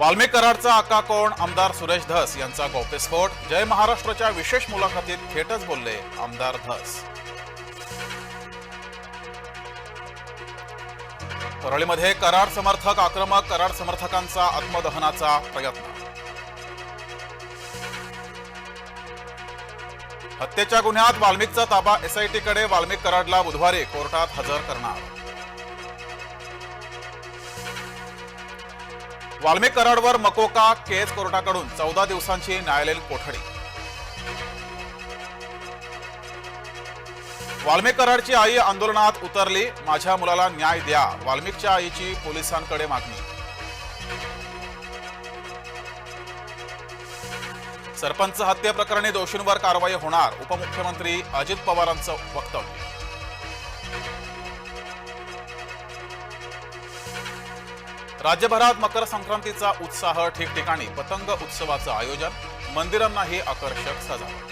वाल्मेकराडचा आका कोण? आमदार सुरेश धस यांचा गौप्यस्फोट जय महाराष्ट्राच्या विशेष मुलाखतीत थेटच बोलले आमदार धस. परळीमध्ये कराड समर्थक आक्रमक कराड समर्थकांचा आत्मदहनाचा प्रयत्न. हत्येच्या गुन्ह्यात वाल्मिकचा ताबा एसआयटीकडे वाल्मिक कराडला बुधवारी कोर्टात हजर करणार. वाल्मिक कराडवर मकोका केस कोर्टाकडून चौदा दिवसांची न्यायालयीन कोठडी. वाल्मिक कराडची आई आंदोलनात उतरली माझ्या मुलाला न्याय द्या वाल्मिकच्या आईची पोलिसांकडे मागणी. सरपंच हत्येप्रकरणी दोषींवर कारवाई होणार उपमुख्यमंत्री अजित पवारांचं वक्तव्य. राज्यभरात मकर संक्रांतीचा उत्साह ठिकठिकाणी पतंग उत्सवाचं आयोजन मंदिरांनाही आकर्षक सजावट.